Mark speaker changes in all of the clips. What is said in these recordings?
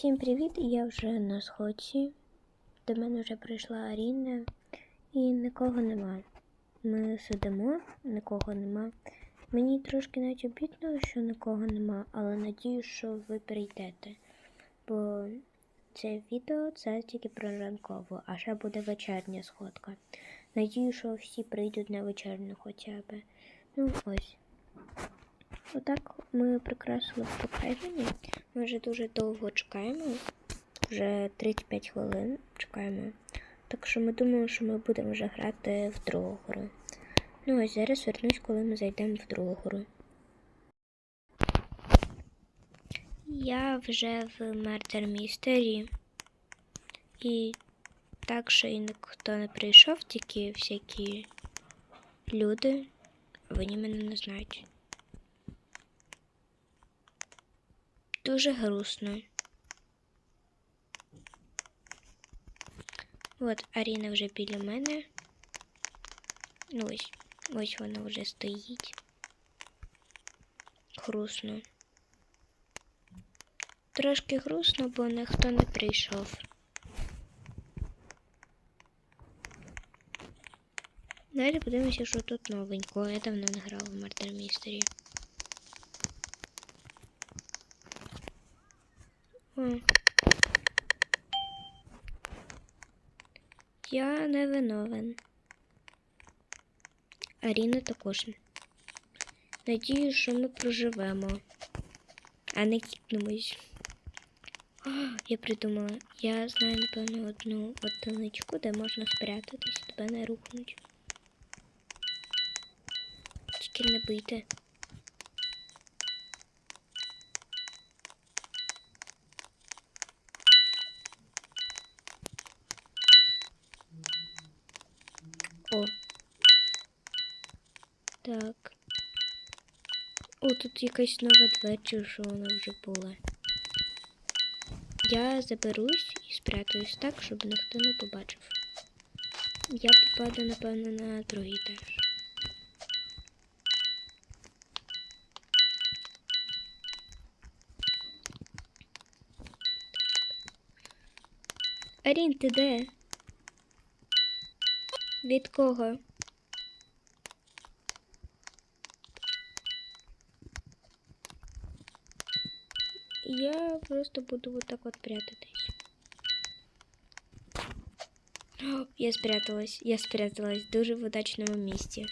Speaker 1: Всім привіт! Я вже на сходці. До мене вже прийшла Аріна і нікого нема. Ми сидимо, нікого нема. Мені трошки навіть обідно, що нікого нема, але надію, що ви прийдете. Бо це відео це тільки про ранкову, а ще буде вечірня сходка. Надію, що всі прийдуть на вечірню хоча б. Ну ось. Отак ми прикрасили покреження. Ми вже дуже довго чекаємо. Вже 35 хвилин чекаємо. Так що ми думаємо, що ми будемо вже грати в другу гру. Ну ось зараз вернусь, коли ми зайдемо в другу гру. Я вже в Murder Mystery. І так що і ніхто не прийшов, тільки всякі люди. Вони мене не знають. Дуже грустно. От Аріна вже біля мене. Ну ось, ось вона вже стоїть. Грустно. Трошки грустно, бо ніхто не прийшов. Далі подивимося, що тут новенького. Я давно не грала в Murder Mystery. Я не виновен. Аріна також. Надію, що ми проживемо, а не кікнемось. О, я придумала. Я знаю, напевно, одну одиничку, де можна спрятатись, тебе не рухнуть. Тільки не бийте. О. Так. О, тут якась нова двері, чи що вона вже була. Я заберусь і спрятаюсь так, щоб ніхто не побачив. Я попаду, напевно, на другий етаж. Арін, ти де? Від кого? просто буду вот так вот прятатись. О, Я спряталась, я спряталась дуже в удачному місці.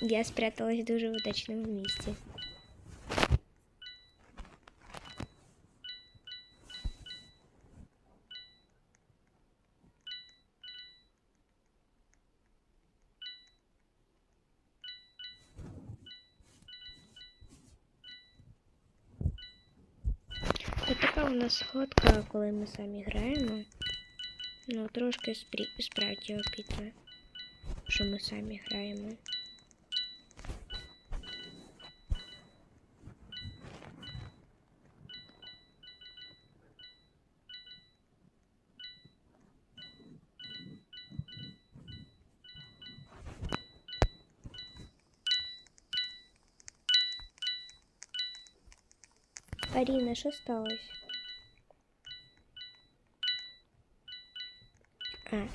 Speaker 1: Я спряталась дуже в удачному місці. Така у нас сходка, коли ми самі граємо. Ну, трошки справді обідно, що ми самі граємо. Аріна, що сталося? Ми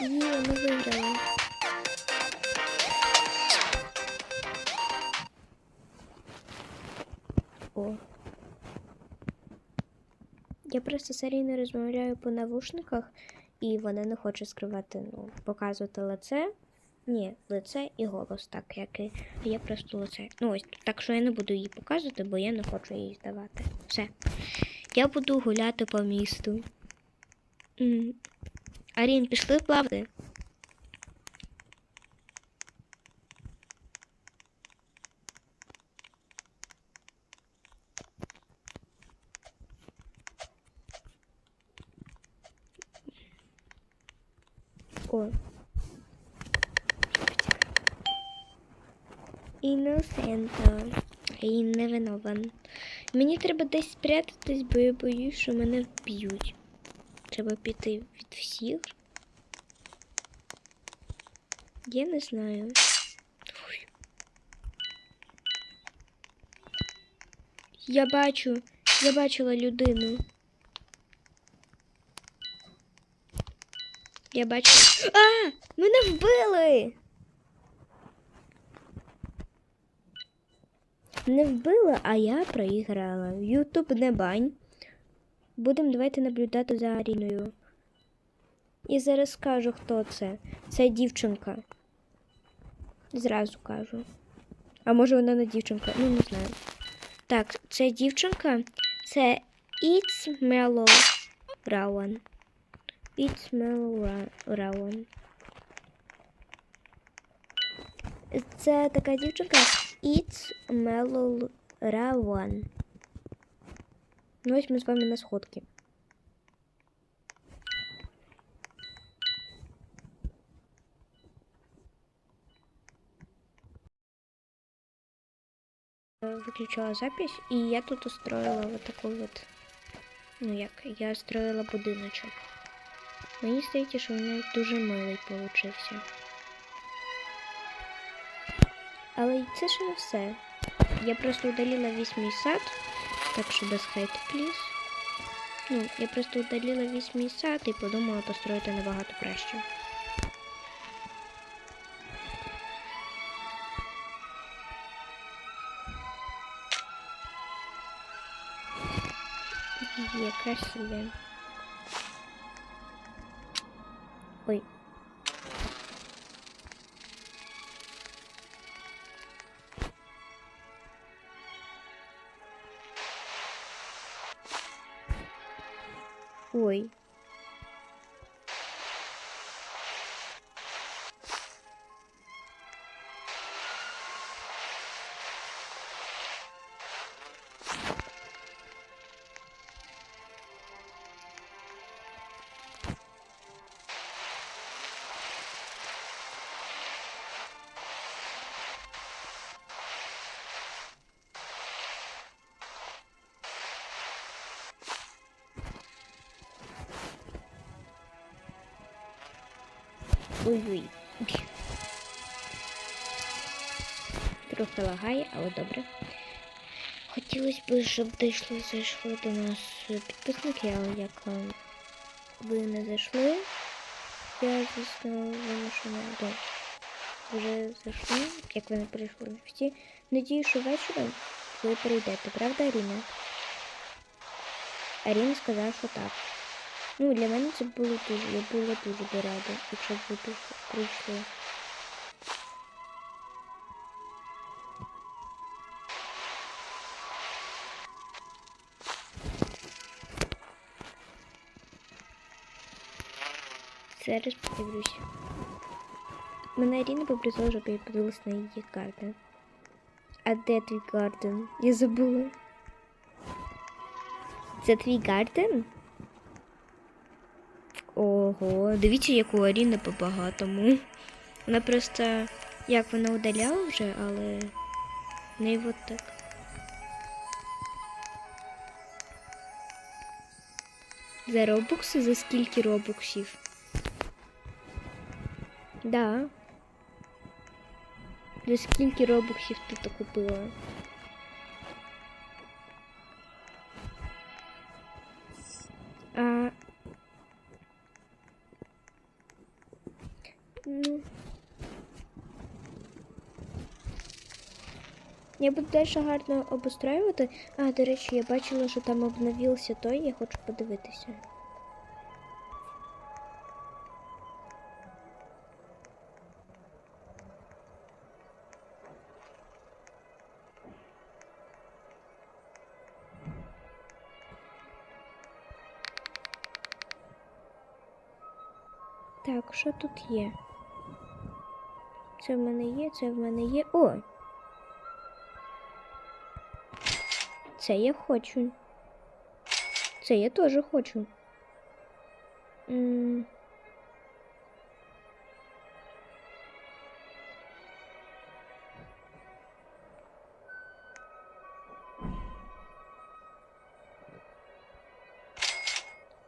Speaker 1: виграли. О. Я просто Аріною розмовляю по навушниках, і вона не хоче скривати, ну, показувати лице. Ні, лице і голос, так, як і я просто лице. Ну ось, так що я не буду її показувати, бо я не хочу її здавати. Все. Я буду гуляти по місту. Арін, пішли плавати. О. Іносенто. І не виновен. Мені треба десь спрятатись, бо я боюсь, що мене вб'ють. Треба піти від всіх. Я не знаю. Я бачу, я бачила людину. Я бачу. А! Мене вбили! Не вбила, а я проіграла. Ютуб не бань. Будемо давайте наблюдати за Аріною. І зараз скажу, хто це. Це дівчинка. Зразу кажу. А може вона не дівчинка? Ну, не знаю. Так, це дівчинка. Це It's Mellow Rowan. It's Mellow Rowan. Це така дівчинка It's Mellow Rowan. Ну, ось ми з вами на сходки. Выключала запись, и я тут устроила вот такой вот, ну як, я строила будиночок. Мені здається, що він дуже милий получився. Але це ще не все. Я просто удалила весь мій сад, так що без хейту, пліз. Ну, я просто удалила весь мій сад і подумала построїти набагато краще. Є красиве. Ой. Ой. Ой-ой. Трохи лагає, але добре. Хотілося б, щоб дійшли, зайшли до нас підписники, але як ви не зайшли, я, звісно, вимушена до вже зайшли, як ви не прийшли всі. Надію, що вечором ви прийдете, правда, Аріна? Аріна сказала, що так. Ну, для мене це було дуже, я була дуже би рада, якщо б ви прийш- прийшли. Зараз подивлюся. Мене Аріна попросила, щоб я подивилась на її гарден. А де твій гарден? Я забула. Це твій гарден? Ого, дивіться, як у Аріни по-багатому. Вона просто, як вона удаляла вже, але не от так. За робокси? За скільки робоксів? Да. За скільки робоксів ти то купила? Я буду далі гарно обустроювати. А, до речі, я бачила, що там обновився той, я хочу подивитися. Так, що тут є? Це в мене є, це в мене є. О! Це я хочу. Це я теж хочу. М.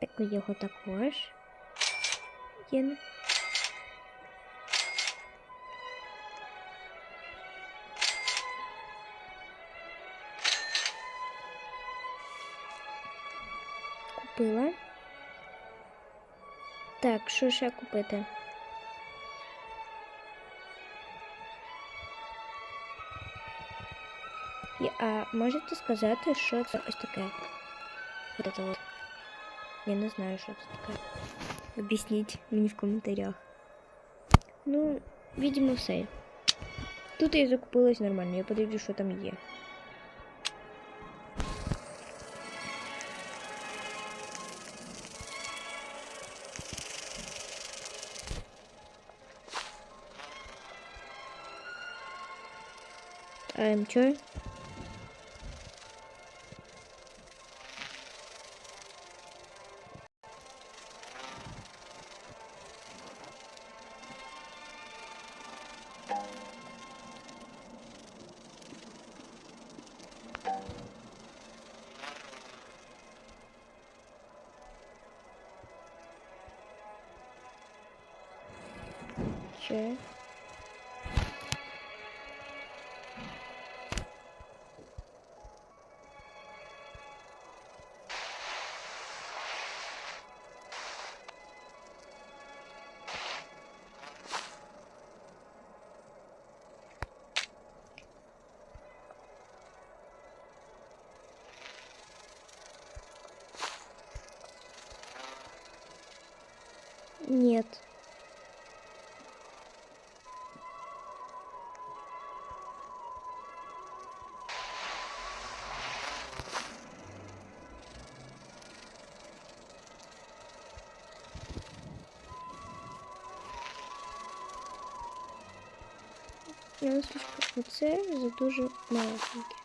Speaker 1: Так його також. Є. купила. Так, що ще купити? І, а можете сказати, що це ось таке? Вот это вот. Я не знаю, що це таке. Об'ясніть мені в коментарях. Ну, видимо, все. Тут я закупилась нормально, я подивлюсь, що там є. I'm sure. Нет. Я слишком оце за дуже маленьке.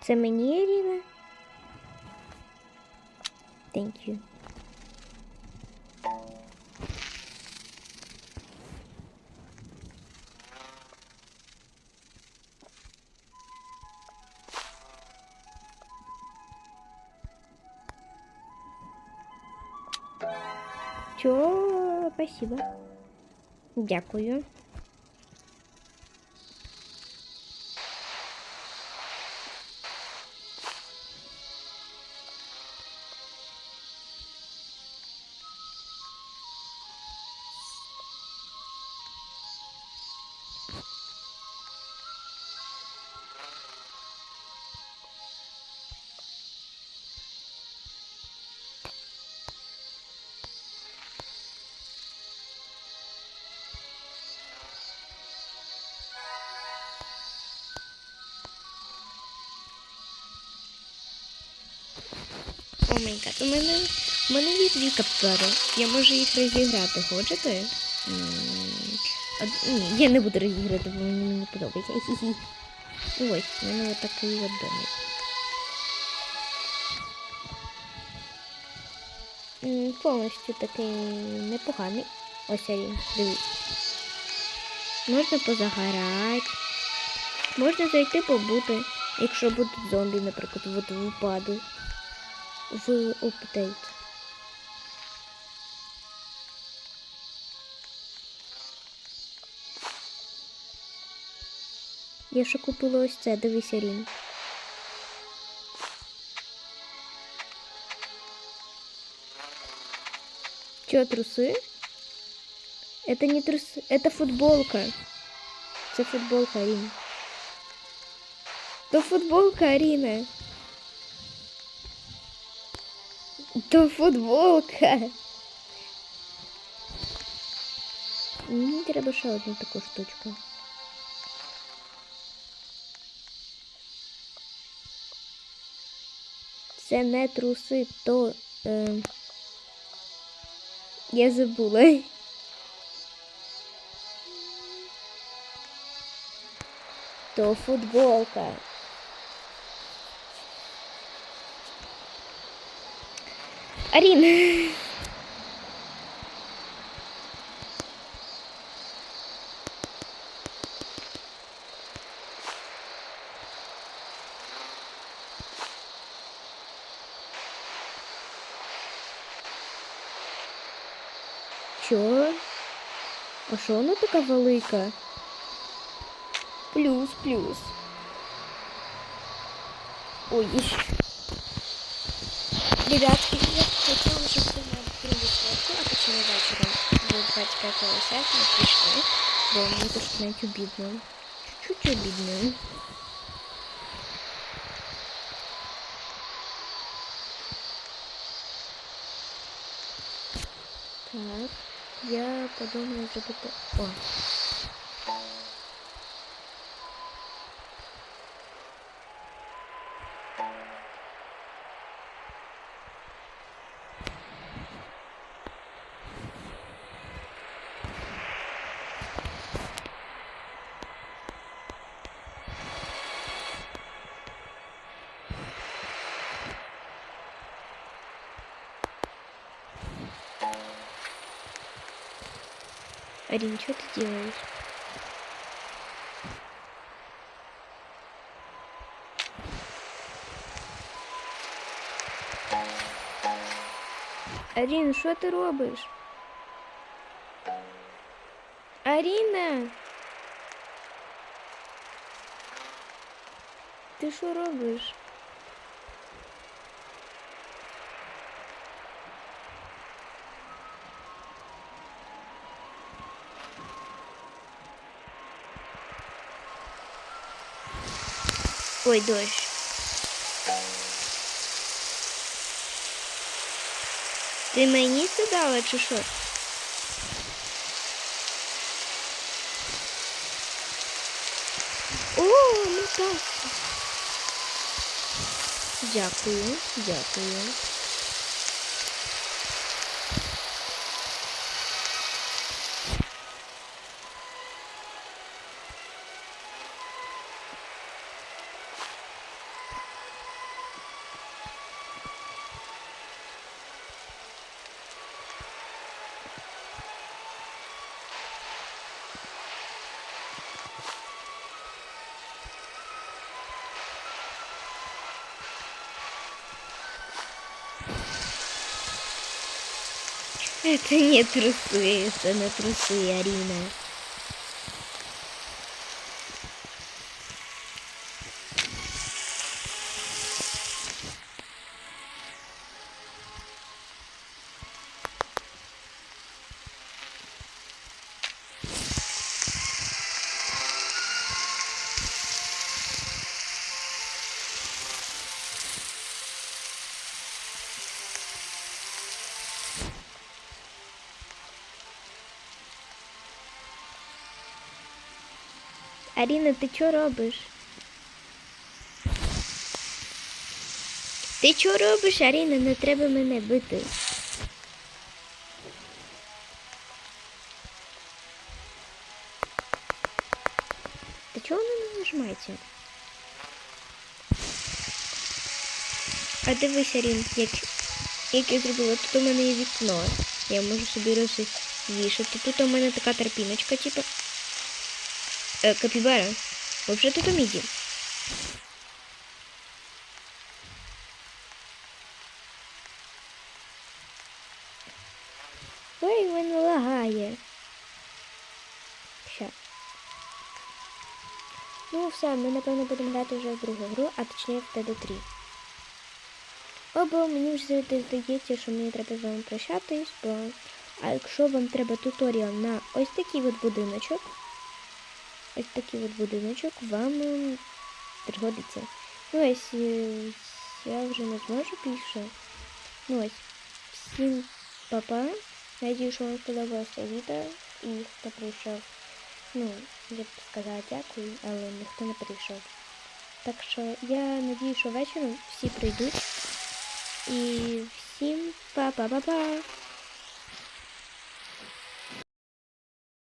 Speaker 1: Це мені, Ірина? Thank you. Чё, спасибо. Дякую. О у мене, у мене є дві каптури. Я можу їх розіграти. Хочете? Ні, я не буду розіграти, бо мені не подобається. Ось, у мене отакий от домик. Повністю такий непоганий. Ось він, дивіться. Можна позагорати. Можна зайти побути, якщо будуть зомбі, наприклад, от випаду в апдейт. Я ще купила ось це, дивись, Арін. Чё, трусы? Это не трусы, это футболка. Это футболка, Арина. Это футболка, Арина. То футболка. Мені треба ще одну таку штучку. Це не труси, то. Е... Я забула. То футболка. Аріна. Чо? А що вона така велика? Плюс, плюс. Ой. Ребятки, я хотела, чтобы вы открыли фотку, а точнее вечером до 25 серпня прийшли, бо мені трошки навіть обідно. Чуть-чуть обідно. Так, я подумаю зробити... О, Арин, что ты делаешь? Арін, що ти робиш? Аріна! Ти що робиш? Ой, дощ. Ти мені це дала чи що? О, ну так. Дякую, дякую. Это не трусы, это не трусы, Арина. Аріна, ти що робиш? Ти що робиш, Аріна? Не треба мене бити. Та чого вона не нажимається? А дивись, Арін, як, як я зробила, тут у мене є вікно. Я можу собі розвішати. Тут у мене така терпіночка, типу. Э, Капибара, вообще там иди. Ой, він лагає. Ща. Ну, все, ми, напевно, будемо грати вже в другу гру, а точніше в ТД3. Або мені вже здається, що мені треба з вами прощатись, бо а якщо вам треба туторіал на ось такий от будиночок, ось такий от будиночок вам ем, пригодиться. Ну ось е, я вже не зможу більше. Ну ось. Всім папа. Надію, що вам сподобалося відео і хто прийшов. Ну, я б сказала дякую, але ніхто не прийшов. Так що я надію, що вечором всі прийдуть. І всім па-па-па-па!